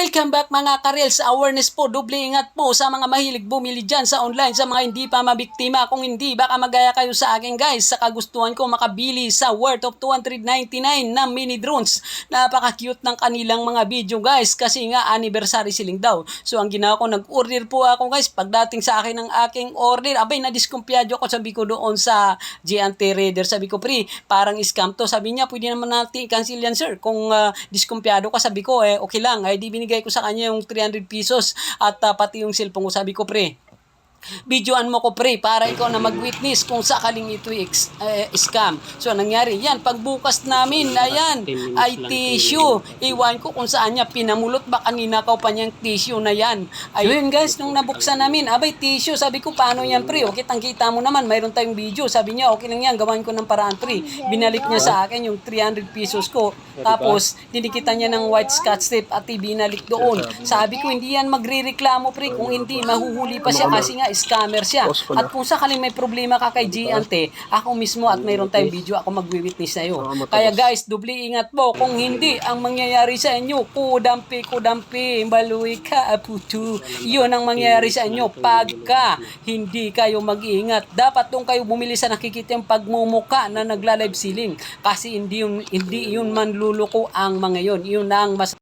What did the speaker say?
Welcome back mga karel sa awareness po. Doble ingat po sa mga mahilig bumili dyan sa online, sa mga hindi pa mabiktima. Kung hindi, baka magaya kayo sa akin guys. Sa kagustuhan ko makabili sa worth of 299 na mini drones. Napaka-cute ng kanilang mga video guys kasi nga anniversary siling daw. So ang ginawa ko, nag-order po ako guys. Pagdating sa akin ng aking order, abay na-diskumpiyado ako. Sabi ko doon sa GNT Raider. Sabi ko, pre, parang scam to. Sabi niya, pwede naman natin i-cancel yan sir. Kung uh, diskumpiyado ka, sabi ko, eh, okay lang. Ay, di binigay ko sa kanya yung 300 pesos at uh, pati yung cellphone ko. Sabi ko, pre, videoan mo ko pre para ikaw na mag-witness kung sakaling ito eh, scam. So nangyari yan, pagbukas namin, ayan, ay tissue. Iwan ko kung saan niya pinamulot ba kanina ka pa niyang tissue na yan. Ayun guys, nung nabuksan namin, abay tissue, sabi ko paano yan pre? O kitang kita mo naman, mayroon tayong video. Sabi niya, okay lang yan, gawan ko ng paraan pre. Binalik niya sa akin yung 300 pesos ko. Tapos, dinikitan niya ng white scotch tape at ibinalik doon. Sabi ko, hindi yan magre-reklamo pre. Kung hindi, mahuhuli pa siya kasi nga scammer siya. At kung sakaling may problema ka kay Giante, ako mismo at mayroon tayong video, ako magwi-witness na iyo. Kaya guys, dubli ingat po. Kung hindi, ang mangyayari sa inyo, kudampi, kudampi, baluwi ka, aputu. Yun ang mangyayari sa inyo pagka hindi kayo mag-iingat. Dapat doon kayo bumili sa nakikita yung pagmumuka na nagla-live ceiling. Kasi hindi yun, hindi yun manluloko ang mga yun. Yun ang mas